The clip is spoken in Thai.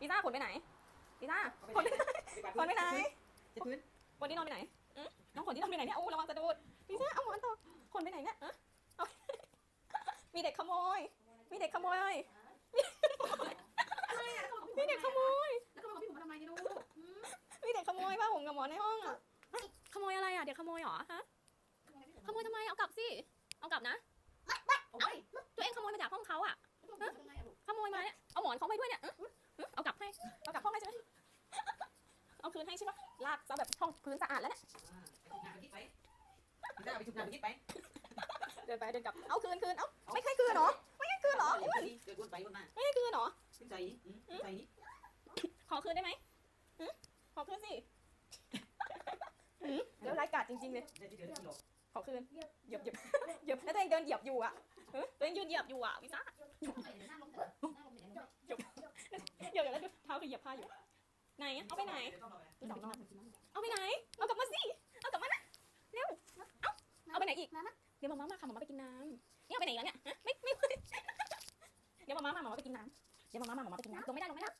ลิซ่าขนไปไหนลิซ่าขนไปไหนขนไปไหนจะพื้นวันนี้นอนไปไหนอืมน้องขนที่นอนไปไหนเนี่ยโอ้ระวังจะโดดลิซ่าเอาหมอนต่อขนไปไหนเนี่ยอะเอามีเด็กขโมย มีเด็กขโมยมีเด็กขโมยแล้วก็มาพี่ผมมาทำไมเนี่ยลูกมีเด็กขโมยผ้าห่มกับหมอนในห้องอะขโมยอะไรอะเด็กขโมยเหรอฮะขโมยทำไมเอากลับสิเอากลับนะโอ้ยตัวเองขโมยมาจากห้องเขาอะทำไมอะลูกขโมยมาเนี่ยเอาหมอนเขาไปด้วยเนี่ย คืนให้ใช่ปะลากซะแบบห้องพื้นสะอาดแล้วเนี่ยอ่าไปจุกน้ำไปคิดไปพี่ได้เอาไปจุกน้ำไปคิดไปเดินไปเดินกลับ เอาคืนคืน เอาไม่ให้คืนเหรอ ไม่ให้คืนเหรอเดี๋ยวเดี๋ยววนไปวนมาไม่ให้คืนเหรอขึ้นใจนี้ขึ้นใจนี้ขอคืนได้ไหมหือขอคืนสิหือเดี๋ยวรายการจริงๆเลยเดี๋ยวเดี๋ยวเดี๋ยวหลบขอคืน เหยียบเหยียบเหยียบแล้วตัวเองเดินเหยียบอยู่อะเฮ้ยตัวเองยืนเหยียบอยู่อะวิซ่านั่งลงเถอะนั่งลงเดี๋ยวเหยียบเหยียบแล้วดูเท้าคือเหยียบผ้าอยู่ ไหนอะเอาไปไหนเดี๋ยวต้องเอาไปเอาไปไหน เอากลับมาสิ เอากลับมานะเร็ว เอาเอาไปไหนอีก เดี๋ยวมาม่ามาค่ะมาม่าไปกินน้ำนี่เอาไปไหนอีกแล้วเนี่ยฮะไม่ไม่เดี๋ยวมาม่ามามาม่าไปกินน้ำเดี๋ยวมาม่ามามาม่าไปกินน้ำลงไม่ได้ลงไม่ได้